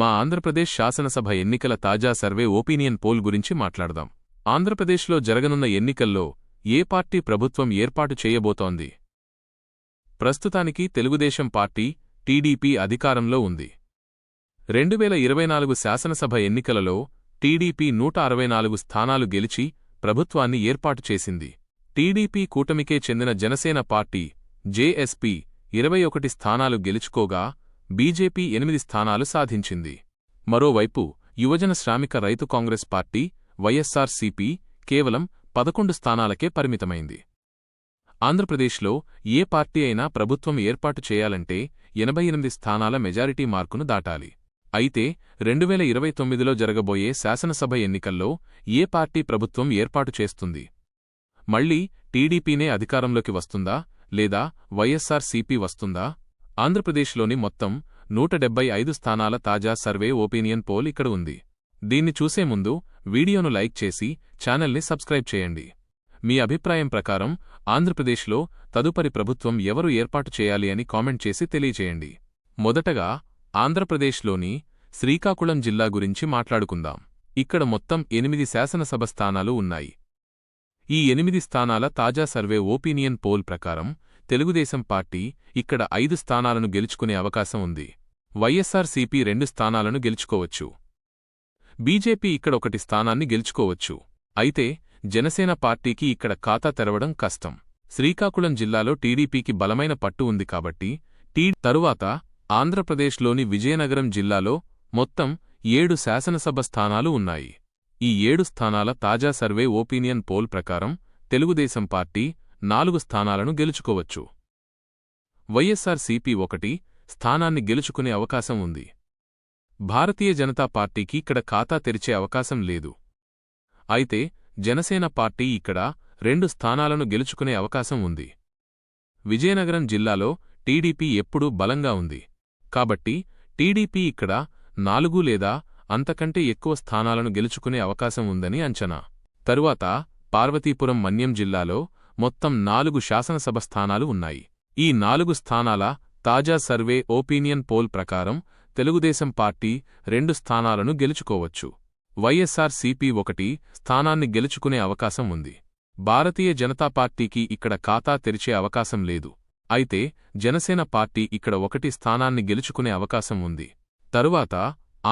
మా ఆంధ్రప్రదేశ్ శాసనసభ ఎన్నికల తాజా సర్వే ఓపీనియన్ పోల్ గురించి మాట్లాడదాం. ఆంధ్రప్రదేశ్లో జరగనున్న ఎన్నికల్లో ఏ పార్టీ ప్రభుత్వం ఏర్పాటు చేయబోతోంది? ప్రస్తుతానికి తెలుగుదేశం పార్టీ టీడీపీ అధికారంలో ఉంది. రెండువేల ఇరవై నాలుగు శాసనసభ ఎన్నికలలో టీడీపీ నూట అరవై నాలుగు స్థానాలు గెలిచి ప్రభుత్వాన్ని ఏర్పాటు చేసింది. టీడీపీ కూటమికే చెందిన జనసేన పార్టీ జేఎస్పీ ఇరవై ఒకటి స్థానాలు గెలుచుకోగా బీజేపీ ఎనిమిది స్థానాలు సాధించింది. మరోవైపు యువజన శ్రామిక రైతు కాంగ్రెస్ పార్టీ వైఎస్సార్సీపీ కేవలం పదకొండు స్థానాలకే పరిమితమైంది. ఆంధ్రప్రదేశ్లో ఏ పార్టీ అయినా ప్రభుత్వం ఏర్పాటు చేయాలంటే ఎనభై ఎనిమిది స్థానాల మెజారిటీ మార్కును దాటాలి. అయితే రెండువేల ఇరవై తొమ్మిదిలో జరగబోయే శాసనసభ ఎన్నికల్లో ఏ పార్టీ ప్రభుత్వం ఏర్పాటు చేస్తుంది? మళ్ళీ టీడీపీనే అధికారంలోకి వస్తుందా? లేదా వైఎస్సార్సీపీ వస్తుందా? ఆంధ్రప్రదేశ్లోని మొత్తం నూట డెబ్బై ఐదు స్థానాల తాజా సర్వే ఒపీనియన్ పోల్ ఇక్కడ ఉంది. దీన్ని చూసే ముందు వీడియోను లైక్ చేసి ఛానల్ని సబ్స్క్రైబ్ చేయండి. మీ అభిప్రాయం ప్రకారం ఆంధ్రప్రదేశ్లో తదుపరి ప్రభుత్వం ఎవరు ఏర్పాటు చేయాలి అని కామెంట్ చేసి తెలియచేయండి. మొదటగా ఆంధ్రప్రదేశ్లోని శ్రీకాకుళం జిల్లా గురించి మాట్లాడుకుందాం. ఇక్కడ మొత్తం ఎనిమిది శాసనసభ స్థానాలు ఉన్నాయి. ఈ ఎనిమిది స్థానాల తాజా సర్వే ఓపీనియన్ పోల్ ప్రకారం తెలుగుదేశం పార్టీ ఇక్కడ ఐదు స్థానాలను గెలుచుకునే అవకాశం ఉంది. వైఎస్సార్సీపీ రెండు స్థానాలను గెలుచుకోవచ్చు. బీజేపీ ఇక్కడ ఒకటి స్థానాన్ని గెలుచుకోవచ్చు. అయితే జనసేన పార్టీకి ఇక్కడ ఖాతా తెరవడం కష్టం. శ్రీకాకుళం జిల్లాలో టీడీపీకి బలమైన పట్టు ఉంది కాబట్టి టీ తరువాత ఆంధ్రప్రదేశ్లోని విజయనగరం జిల్లాలో మొత్తం ఏడు శాసనసభ స్థానాలు ఉన్నాయి. ఈ ఏడు స్థానాల తాజా సర్వే ఓపీనియన్ పోల్ ప్రకారం తెలుగుదేశం పార్టీ నాలుగు స్థానాలను గెలుచుకోవచ్చు. వైఎస్సార్సీపీ ఒకటి స్థానాన్ని గెలుచుకునే అవకాశం ఉంది. భారతీయ జనతా పార్టీకి ఇక్కడ ఖాతా తెరిచే అవకాశం లేదు. అయితే జనసేన పార్టీ ఇక్కడ రెండు స్థానాలను గెలుచుకునే అవకాశం ఉంది. విజయనగరం జిల్లాలో టీడీపీ ఎప్పుడూ బలంగా ఉంది. కాబట్టి టీడీపీ ఇక్కడ నాలుగు లేదా అంతకంటే ఎక్కువ స్థానాలను గెలుచుకునే అవకాశం ఉందని అంచనా. తరువాత పార్వతీపురం మన్యం జిల్లాలో మొత్తం నాలుగు శాసనసభ స్థానాలు ఉన్నాయి. ఈ నాలుగు స్థానాల తాజా సర్వే ఓపీనియన్ పోల్ ప్రకారం తెలుగుదేశం పార్టీ రెండు స్థానాలను గెలుచుకోవచ్చు. వైఎస్ఆర్ సిపి ఒకటి స్థానాన్ని గెలుచుకునే అవకాశం ఉంది. భారతీయ జనతా పార్టీకి ఇక్కడ ఖాతా తెరిచే అవకాశం లేదు. అయితే జనసేన పార్టీ ఇక్కడ ఒకటి స్థానాన్ని గెలుచుకునే అవకాశం ఉంది. తరువాత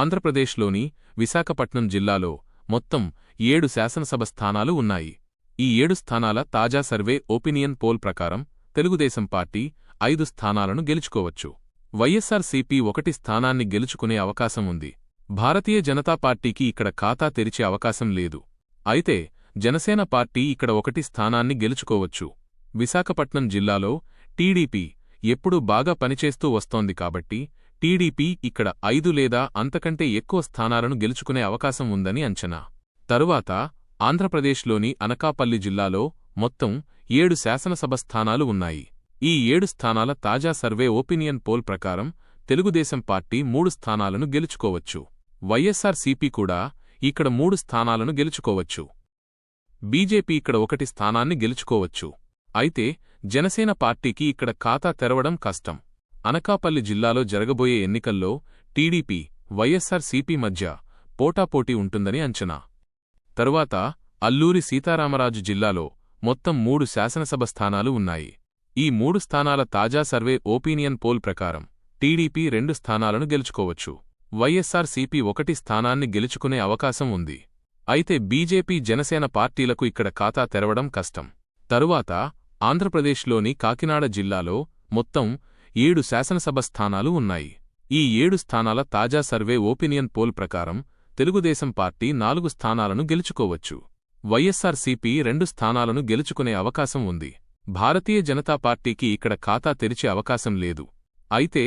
ఆంధ్రప్రదేశ్లోని విశాఖపట్నం జిల్లాలో మొత్తం ఏడు శాసనసభ స్థానాలు ఉన్నాయి. ఈ ఏడు స్థానాల తాజా సర్వే ఒపీనియన్ పోల్ ప్రకారం తెలుగుదేశం పార్టీ ఐదు స్థానాలను గెలుచుకోవచ్చు. వైఎస్సార్సీపీ ఒకటి స్థానాన్ని గెలుచుకునే అవకాశం ఉంది. భారతీయ జనతా పార్టీకి ఇక్కడ ఖాతా తెరిచే అవకాశం లేదు. అయితే జనసేన పార్టీ ఇక్కడ ఒకటి స్థానాన్ని గెలుచుకోవచ్చు. విశాఖపట్నం జిల్లాలో టీడీపీ ఎప్పుడూ బాగా పనిచేస్తూ వస్తోంది కాబట్టి టీడీపీ ఇక్కడ ఐదు లేదా అంతకంటే ఎక్కువ స్థానాలను గెలుచుకునే అవకాశం ఉందని అంచనా. తరువాత ఆంధ్రప్రదేశ్లోని అనకాపల్లి జిల్లాలో మొత్తం ఏడు శాసనసభ స్థానాలు ఉన్నాయి. ఈ ఏడు స్థానాల తాజా సర్వే ఒపీనియన్ పోల్ ప్రకారం తెలుగుదేశం పార్టీ మూడు స్థానాలను గెలుచుకోవచ్చు. వైఎస్సార్ సిపి కూడా ఇక్కడ మూడు స్థానాలను గెలుచుకోవచ్చు. బీజేపీ ఇక్కడ ఒకటి స్థానాన్ని గెలుచుకోవచ్చు. అయితే జనసేన పార్టీకి ఇక్కడ ఖాతా తెరవడం కష్టం. అనకాపల్లి జిల్లాలో జరగబోయే ఎన్నికల్లో టీడీపీ వైఎస్సార్ సిపి మధ్య పోటాపోటీ ఉంటుందని అంచనా. తరువాత అల్లూరి సీతారామరాజు జిల్లాలో మొత్తం మూడు శాసనసభ స్థానాలు ఉన్నాయి. ఈ మూడు స్థానాల తాజా సర్వే ఓపీనియన్ పోల్ ప్రకారం టీడీపీ రెండు స్థానాలను గెలుచుకోవచ్చు. వైఎస్ఆర్సీపీ ఒకటి స్థానాన్ని గెలుచుకునే అవకాశం ఉంది. అయితే బీజేపీ జనసేన పార్టీలకు ఇక్కడ ఖాతా తెరవడం కష్టం. తరువాత ఆంధ్రప్రదేశ్లోని కాకినాడ జిల్లాలో మొత్తం ఏడు శాసనసభ స్థానాలు ఉన్నాయి. ఈ ఏడు స్థానాల తాజా సర్వే ఓపీనియన్ పోల్ ప్రకారం తెలుగుదేశం పార్టీ నాలుగు స్థానాలను గెలుచుకోవచ్చు. వైఎస్సార్సీపీ రెండు స్థానాలను గెలుచుకునే అవకాశం ఉంది. భారతీయ జనతా పార్టీకి ఇక్కడ ఖాతా తెరిచే అవకాశం లేదు. అయితే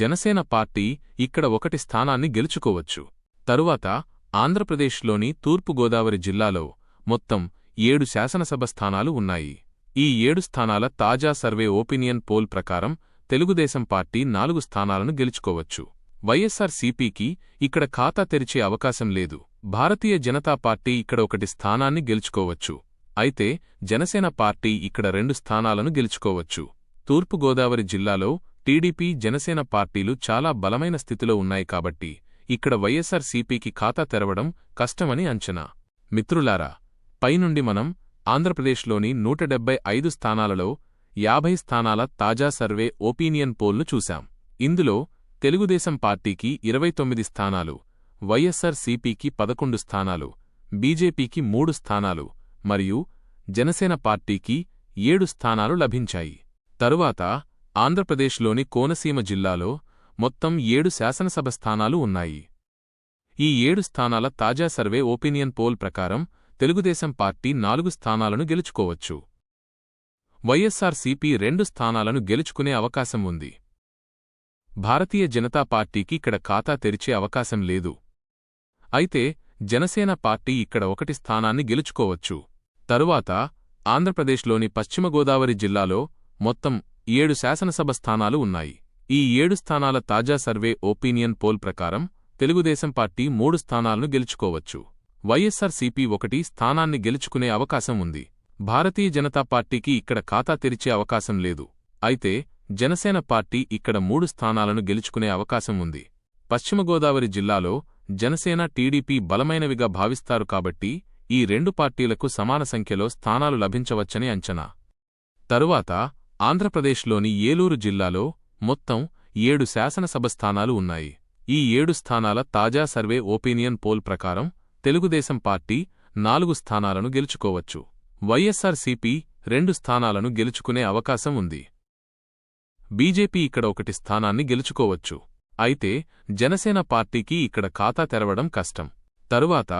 జనసేన పార్టీ ఇక్కడ ఒకటి స్థానాన్ని గెలుచుకోవచ్చు. తరువాత ఆంధ్రప్రదేశ్లోని తూర్పుగోదావరి జిల్లాలో మొత్తం ఏడు శాసనసభ స్థానాలు ఉన్నాయి. ఈ ఏడు స్థానాల తాజా సర్వే ఓపినియన్ పోల్ ప్రకారం తెలుగుదేశం పార్టీ నాలుగు స్థానాలను గెలుచుకోవచ్చు. వైఎస్సార్సీపీకి ఇక్కడ ఖాతా తెరిచే అవకాశం లేదు. భారతీయ జనతా పార్టీ ఇక్కడ ఒకటి స్థానాన్ని గెలుచుకోవచ్చు. అయితే జనసేన పార్టీ ఇక్కడ రెండు స్థానాలను గెలుచుకోవచ్చు. తూర్పుగోదావరి జిల్లాలో టీడీపీ జనసేన పార్టీలు చాలా బలమైన స్థితిలో ఉన్నాయి కాబట్టి ఇక్కడ వైఎస్సార్సీపీకి ఖాతా తెరవడం కష్టమని అంచనా. మిత్రులారా పైనుండి మనం ఆంధ్రప్రదేశ్లోని నూట డెబ్బై ఐదు స్థానాలలో యాభై స్థానాల తాజా సర్వే ఒపీనియన్ పోల్ను చూశాం. ఇందులో తెలుగుదేశం పార్టీకి ఇరవై తొమ్మిది స్థానాలు వైఎస్సార్ సిపికి పదకొండు స్థానాలు బీజేపీకి మూడు స్థానాలు మరియు జనసేన పార్టీకి ఏడు స్థానాలు లభించాయి. తరువాత ఆంధ్రప్రదేశ్లోని కోనసీమ జిల్లాలో మొత్తం ఏడు శాసనసభ స్థానాలు ఉన్నాయి. ఈ ఏడు స్థానాల తాజా సర్వే ఒపీనియన్ పోల్ ప్రకారం తెలుగుదేశం పార్టీ నాలుగు స్థానాలను గెలుచుకోవచ్చు. వైఎస్సార్ సిపి రెండు స్థానాలను గెలుచుకునే అవకాశం ఉంది. భారతీయ జనతా పార్టీకి ఇక్కడ ఖాతా తెరిచే అవకాశం లేదు. అయితే జనసేన పార్టీ ఇక్కడ ఒకటి స్థానాన్ని గెలుచుకోవచ్చు. తరువాత ఆంధ్రప్రదేశ్లోని పశ్చిమ గోదావరి జిల్లాలో మొత్తం ఏడు శాసనసభ స్థానాలు ఉన్నాయి. ఈ ఏడు స్థానాల తాజా సర్వే ఒపీనియన్ పోల్ ప్రకారం తెలుగుదేశం పార్టీ మూడు స్థానాలను గెలుచుకోవచ్చు. వైఎస్సార్ సిపి ఒకటి స్థానాన్ని గెలుచుకునే అవకాశం ఉంది. భారతీయ జనతా పార్టీకి ఇక్కడ ఖాతా తెరిచే అవకాశం లేదు. అయితే జనసేన పార్టీ ఇక్కడ మూడు స్థానాలను గెలుచుకునే అవకాశం ఉంది. పశ్చిమ గోదావరి జిల్లాలో జనసేన టీడీపీ బలమైనవిగా భావిస్తారు కాబట్టి ఈ రెండు పార్టీలకు సమాన సంఖ్యలో స్థానాలు లభించవచ్చని అంచనా. తరువాత ఆంధ్రప్రదేశ్లోని ఏలూరు జిల్లాలో మొత్తం ఏడు శాసనసభ స్థానాలు ఉన్నాయి. ఈ ఏడు స్థానాల తాజా సర్వే ఒపీనియన్ పోల్ ప్రకారం తెలుగుదేశం పార్టీ నాలుగు స్థానాలను గెలుచుకోవచ్చు. వైఎస్సార్ సిపి రెండు స్థానాలను గెలుచుకునే అవకాశం ఉంది. బీజేపీ ఇక్కడ ఒకటి స్థానాన్ని గెలుచుకోవచ్చు. అయితే జనసేన పార్టీకి ఇక్కడ ఖాతా తెరవడం కష్టం. తరువాత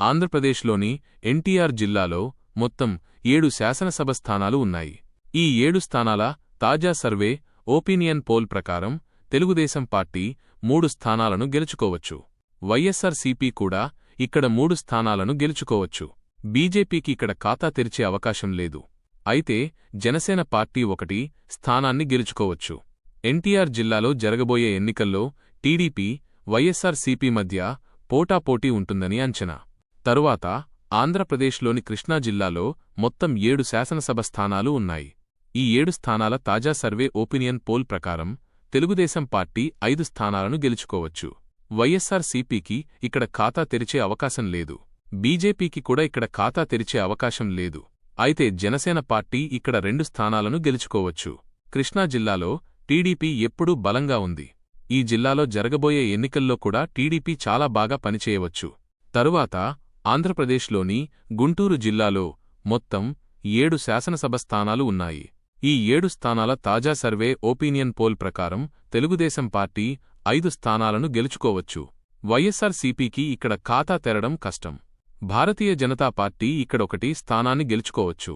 ఆంధ్రప్రదేశ్లోని ఎన్టీఆర్ జిల్లాలో మొత్తం ఏడు శాసనసభ స్థానాలు ఉన్నాయి. ఈ ఏడు స్థానాల తాజా సర్వే ఓపీనియన్ పోల్ ప్రకారం తెలుగుదేశం పార్టీ మూడు స్థానాలను గెలుచుకోవచ్చు. వైఎస్సార్ సిపి కూడా ఇక్కడ మూడు స్థానాలను గెలుచుకోవచ్చు. బీజేపీకి ఇక్కడ ఖాతా తెరిచే అవకాశం లేదు. అయితే జనసేన పార్టీ ఒకటి స్థానాన్ని గెలుచుకోవచ్చు. ఎన్టీఆర్ జిల్లాలో జరగబోయే ఎన్నికల్లో టీడీపీ వైఎస్సార్ సిపి మధ్య పోటాపోటీ ఉంటుందని అంచనా. తరువాత ఆంధ్రప్రదేశ్లోని కృష్ణా జిల్లాలో మొత్తం ఏడు శాసనసభ స్థానాలు ఉన్నాయి. ఈ ఏడు స్థానాల తాజా సర్వే ఓపినియన్ పోల్ ప్రకారం తెలుగుదేశం పార్టీ ఐదు స్థానాలను గెలుచుకోవచ్చు. వైఎస్సార్ సిపికి ఇక్కడ ఖాతా తెరిచే అవకాశం లేదు. బీజేపీకి కూడా ఇక్కడ ఖాతా తెరిచే అవకాశం లేదు. అయితే జనసేన పార్టీ ఇక్కడ రెండు స్థానాలను గెలుచుకోవచ్చు. కృష్ణా జిల్లాలో టీడీపీ ఎప్పుడూ బలంగా ఉంది. ఈ జిల్లాలో జరగబోయే ఎన్నికల్లో కూడా టీడీపీ చాలా బాగా పనిచేయవచ్చు. తరువాత ఆంధ్రప్రదేశ్లోని గుంటూరు జిల్లాలో మొత్తం ఏడు శాసనసభ స్థానాలు ఉన్నాయి. ఈ ఏడు స్థానాల తాజా సర్వే ఓపీనియన్ పోల్ ప్రకారం తెలుగుదేశం పార్టీ ఐదు స్థానాలను గెలుచుకోవచ్చు. వైఎస్సార్ సిపికి ఇక్కడ ఖాతా తెరడం కష్టం. భారతీయ జనతా పార్టీ ఇక్కడొకటి స్థానాన్ని గెలుచుకోవచ్చు.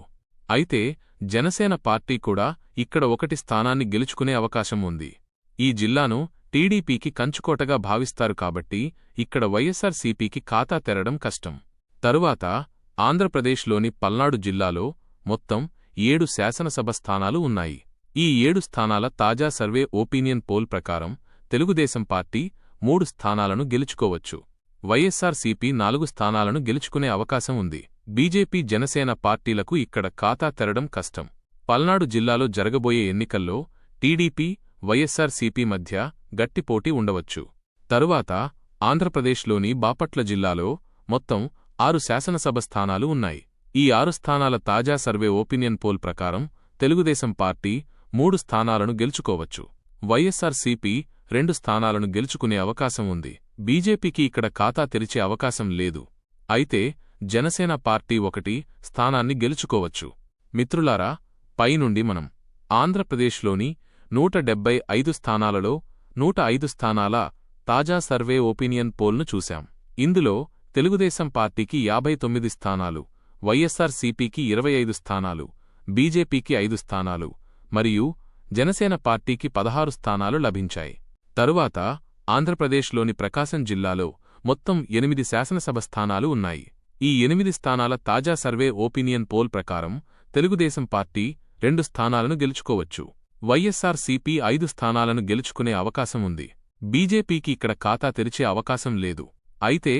అయితే జనసేన పార్టీ కూడా ఇక్కడ ఒకటి స్థానాన్ని గెలుచుకునే అవకాశం ఉంది. ఈ జిల్లాను టీడీపీకి కంచుకోటగా భావిస్తారు కాబట్టి ఇక్కడ వైఎస్సార్ సిపికి ఖాతా తెరడం కష్టం. తరువాత ఆంధ్రప్రదేశ్లోని పల్నాడు జిల్లాలో మొత్తం ఏడు శాసనసభ స్థానాలు ఉన్నాయి. ఈ ఏడు స్థానాల తాజా సర్వే ఓపీనియన్ పోల్ ప్రకారం తెలుగుదేశం పార్టీ మూడు స్థానాలను గెలుచుకోవచ్చు. వైఎస్సార్ సిపి నాలుగు స్థానాలను గెలుచుకునే అవకాశం ఉంది. బీజేపీ జనసేన పార్టీలకు ఇక్కడ ఖాతా తెరడం కష్టం. పల్నాడు జిల్లాలో జరగబోయే ఎన్నికల్లో టీడీపీ వైఎస్సార్ సిపి మధ్య గట్టిపోటీ ఉండవచ్చు. తరువాత ఆంధ్రప్రదేశ్లోని బాపట్ల జిల్లాలో మొత్తం ఆరు శాసనసభ స్థానాలు ఉన్నాయి. ఈ ఆరు స్థానాల తాజా సర్వే ఓపీనియన్ పోల్ ప్రకారం తెలుగుదేశం పార్టీ మూడు స్థానాలను గెలుచుకోవచ్చు. వైఎస్సార్సీపీ రెండు స్థానాలను గెలుచుకునే అవకాశం ఉంది. బీజేపీకి ఇక్కడ ఖాతా తెరిచే అవకాశం లేదు. అయితే జనసేన పార్టీ ఒకటి స్థానాన్ని గెలుచుకోవచ్చు. మిత్రులారా పైనుండి మనం ఆంధ్రప్రదేశ్లోని నూట డెబ్బై ఐదు స్థానాలలో నూట ఐదు స్థానాల తాజా సర్వే ఒపీనియన్ పోల్ను చూశాం. ఇందులో తెలుగుదేశం పార్టీకి యాభై తొమ్మిది స్థానాలు వైఎస్ఆర్సీపీకి ఇరవై ఐదు స్థానాలు బీజేపీకి ఐదు స్థానాలు మరియు జనసేన పార్టీకి పదహారు స్థానాలు లభించాయి. తరువాత ఆంధ్రప్రదేశ్లోని ప్రకాశం జిల్లాలో మొత్తం ఎనిమిది శాసనసభ స్థానాలు ఉన్నాయి. ఈ ఎనిమిది స్థానాల తాజా సర్వే ఓపీనియన్ పోల్ ప్రకారం తెలుగుదేశం పార్టీ రెండు స్థానాలను గెలుచుకోవచ్చు. వైఎస్సార్ సిపి ఐదు స్థానాలను గెలుచుకునే అవకాశం ఉంది. బీజేపీకి ఇక్కడ ఖాతా తెరిచే అవకాశం లేదు. అయితే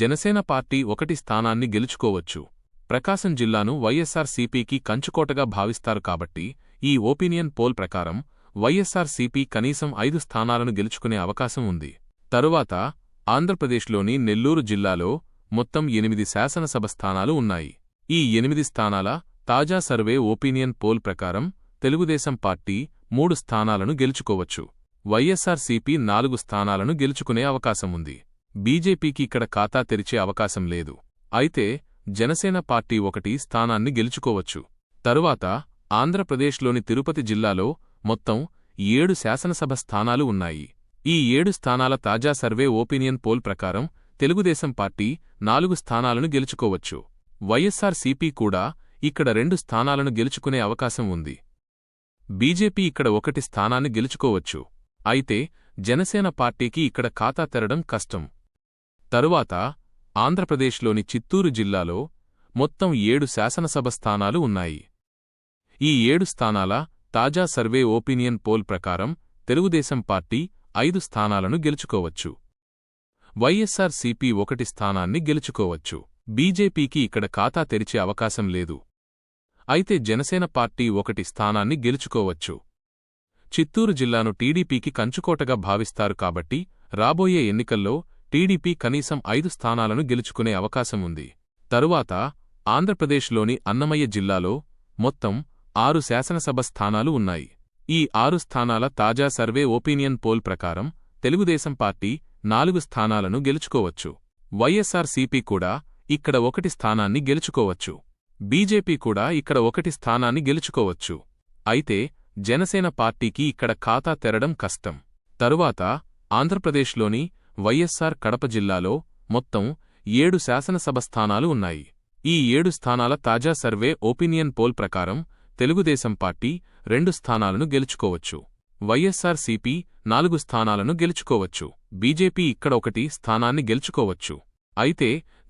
జనసేన పార్టీ ఒకటి స్థానాన్ని గెలుచుకోవచ్చు. ప్రకాశం జిల్లాను వైఎస్సార్ సిపికి కంచుకోటగా భావిస్తారు కాబట్టి ఈ ఒపీనియన్ పోల్ ప్రకారం వైఎస్సార్సీపీ కనీసం ఐదు స్థానాలను గెలుచుకునే అవకాశం ఉంది. తరువాత ఆంధ్రప్రదేశ్లోని నెల్లూరు జిల్లాలో మొత్తం ఎనిమిది శాసనసభ స్థానాలు ఉన్నాయి. ఈ ఎనిమిది స్థానాల తాజా సర్వే ఒపీనియన్ పోల్ ప్రకారం తెలుగుదేశం పార్టీ మూడు స్థానాలను గెలుచుకోవచ్చు. వైఎస్సార్సీపీ నాలుగు స్థానాలను గెలుచుకునే అవకాశం ఉంది. బీజేపీకి ఇక్కడ ఖాతా తెరిచే అవకాశం లేదు. అయితే జనసేన పార్టీ ఒకటి స్థానాన్ని గెలుచుకోవచ్చు. తరువాత ఆంధ్రప్రదేశ్లోని తిరుపతి జిల్లాలో మొత్తం ఏడు శాసనసభ స్థానాలు ఉన్నాయి. ఈ ఏడు స్థానాల తాజా సర్వే ఓపీనియన్ పోల్ ప్రకారం తెలుగుదేశం పార్టీ నాలుగు స్థానాలను గెలుచుకోవచ్చు. వైఎస్సార్ సిపి కూడా ఇక్కడ రెండు స్థానాలను గెలుచుకునే అవకాశం ఉంది. బీజేపీ ఇక్కడ ఒకటి స్థానాన్ని గెలుచుకోవచ్చు. అయితే జనసేన పార్టీకి ఇక్కడ ఖాతా తెరడం కష్టం. తరువాత ఆంధ్రప్రదేశ్లోని చిత్తూరు జిల్లాలో మొత్తం ఏడు శాసనసభ స్థానాలు ఉన్నాయి. ఈ ఏడు స్థానాల తాజా సర్వే ఓపీనియన్ పోల్ ప్రకారం తెలుగుదేశం పార్టీ ఐదు స్థానాలను గెలుచుకోవచ్చు. వైఎస్సార్సీపీ ఒకటి స్థానాన్ని గెలుచుకోవచ్చు. బీజేపీకి ఇక్కడ ఖాతా తెరిచే అవకాశం లేదు. అయితే జనసేన పార్టీ ఒకటి స్థానాన్ని గెలుచుకోవచ్చు. చిత్తూరు జిల్లాను టీడీపీకి కంచుకోటగా భావిస్తారు కాబట్టి రాబోయే ఎన్నికల్లో టీడీపీ కనీసం ఐదు స్థానాలను గెలుచుకునే అవకాశం ఉంది. తరువాత ఆంధ్రప్రదేశ్లోని అన్నమయ్య జిల్లాలో మొత్తం ఆరు శాసనసభ స్థానాలు ఉన్నాయి. ఈ ఆరు స్థానాల తాజా సర్వే ఒపీనియన్ పోల్ ప్రకారం తెలుగుదేశం పార్టీ నాలుగు స్థానాలను గెలుచుకోవచ్చు. వైఎస్సార్ సిపి కూడా ఇక్కడ ఒకటి స్థానాన్ని గెలుచుకోవచ్చు. బీజేపీ కూడా ఇక్కడ ఒకటి స్థానాన్ని గెలుచుకోవచ్చు. అయితే జనసేన పార్టీకి ఇక్కడ ఖాతా తెరడం కష్టం. తరువాత ఆంధ్రప్రదేశ్లోని వైఎస్సార్ కడప జిల్లాలో మొత్తం ఏడు శాసనసభ స్థానాలు ఉన్నాయి. ఈ ఏడు స్థానాల తాజా సర్వే ఒపీనియన్ పోల్ ప్రకారం తెలుగుదేశం పార్టీ రెండు స్థానాలను గెలుచుకోవచ్చు. వైఎస్సార్ సిపి నాలుగు స్థానాలను గెలుచుకోవచ్చు. బీజేపీ ఇక్కడ ఒకటి స్థానాన్ని గెలుచుకోవచ్చు. అయితే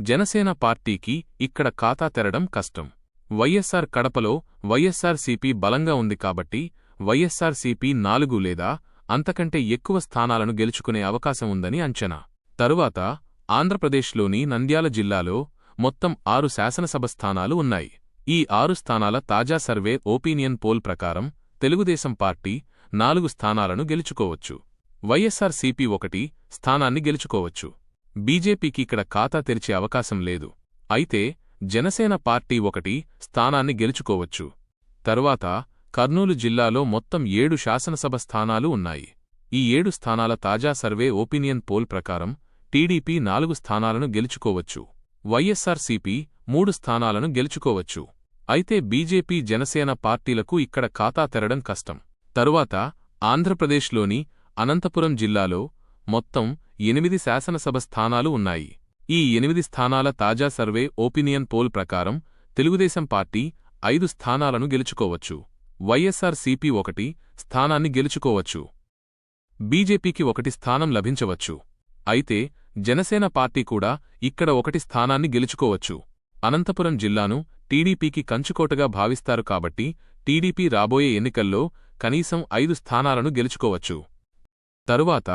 జనసేన పార్టీకి ఇక్కడ ఖాతా తెరడం కష్టం. వైఎస్సార్ కడపలో వైఎస్సార్ సిపి బలంగా ఉంది కాబట్టి వైఎస్సార్ సిపి నాలుగు లేదా అంతకంటే ఎక్కువ స్థానాలను గెలుచుకునే అవకాశం ఉందని అంచనా. తరువాత ఆంధ్రప్రదేశ్లోని నంద్యాల జిల్లాలో మొత్తం ఆరు శాసనసభ స్థానాలు ఉన్నాయి. ఈ ఆరు స్థానాల తాజా సర్వే ఓపీనియన్ పోల్ ప్రకారం తెలుగుదేశం పార్టీ నాలుగు స్థానాలను గెలుచుకోవచ్చు. వైఎస్ఆర్సిపి ఒకటి స్థానాన్ని గెలుచుకోవచ్చు. బీజేపీకి ఇక్కడ ఖాతా తెరిచే అవకాశం లేదు. అయితే జనసేన పార్టీ ఒకటి స్థానాన్ని గెలుచుకోవచ్చు. తరువాత కర్నూలు జిల్లాలో మొత్తం ఏడు శాసనసభ స్థానాలు ఉన్నాయి. ఈ ఏడు స్థానాల తాజా సర్వే ఓపీనియన్ పోల్ ప్రకారం టీడీపీ నాలుగు స్థానాలను గెలుచుకోవచ్చు. వైఎస్సార్ సిపి మూడు స్థానాలను గెలుచుకోవచ్చు. అయితే బీజేపీ జనసేన పార్టీలకు ఇక్కడ ఖాతా తెరడం కష్టం. తరువాత ఆంధ్రప్రదేశ్లోని అనంతపురం జిల్లాలో మొత్తం ఎనిమిది శాసనసభ స్థానాలు ఉన్నాయి. ఈ ఎనిమిది స్థానాల తాజా సర్వే ఓపినియన్ పోల్ ప్రకారం తెలుగుదేశం పార్టీ ఐదు స్థానాలను గెలుచుకోవచ్చు. వైఎస్సార్ సిపి ఒకటి స్థానాన్ని గెలుచుకోవచ్చు. బీజేపీకి ఒకటి స్థానం లభించవచ్చు. అయితే జనసేన పార్టీ కూడా ఇక్కడ ఒకటి స్థానాన్ని గెలుచుకోవచ్చు. అనంతపురం జిల్లాను టీడీపీకి కంచుకోటగా భావిస్తారు కాబట్టి టీడీపీ రాబోయే ఎన్నికల్లో కనీసం ఐదు స్థానాలను గెలుచుకోవచ్చు. తరువాత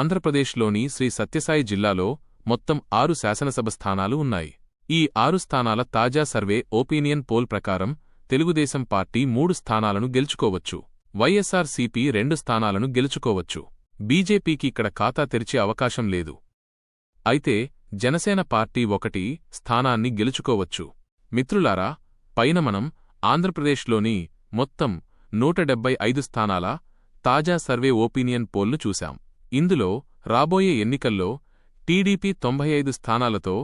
ఆంధ్రప్రదేశ్లోని శ్రీ సత్యసాయి జిల్లాలో మొత్తం ఆరు శాసనసభ స్థానాలు ఉన్నాయి. ఈ ఆరు స్థానాల తాజా సర్వే ఓపీనియన్ పోల్ ప్రకారం తెలుగుదేశం పార్టీ మూడు స్థానాలను గెలుచుకోవచ్చు. వైఎస్సార్ సిపి రెండు స్థానాలను గెలుచుకోవచ్చు. బీజేపీకి ఇక్కడ ఖాతా తెరిచే అవకాశం లేదు. అయితే జనసేన పార్టీ ఒకటి స్థానాన్ని గెలుచుకోవచ్చు. మిత్రులారా పైన మనం ఆంధ్రప్రదేశ్లోని మొత్తం నూట డెబ్బై ఐదు స్థానాల తాజా సర్వే ఓపీనియన్ పోల్ను చూశాం. ఇందులో రాబోయే ఎన్నికల్లో టీడీపీ తొంభై ఐదు స్థానాలతో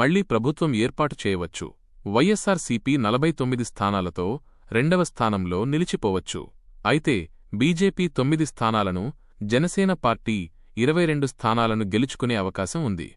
మళ్ళీ ప్రభుత్వం ఏర్పాటు చేయవచ్చు. వైఎస్సార్సీపీ నలభై తొమ్మిది స్థానాలతో రెండవ స్థానంలో నిలిచిపోవచ్చు. అయితే బీజేపీ తొమ్మిది స్థానాలను జనసేన పార్టీ ఇరవై రెండు స్థానాలను గెలుచుకునే అవకాశం ఉంది.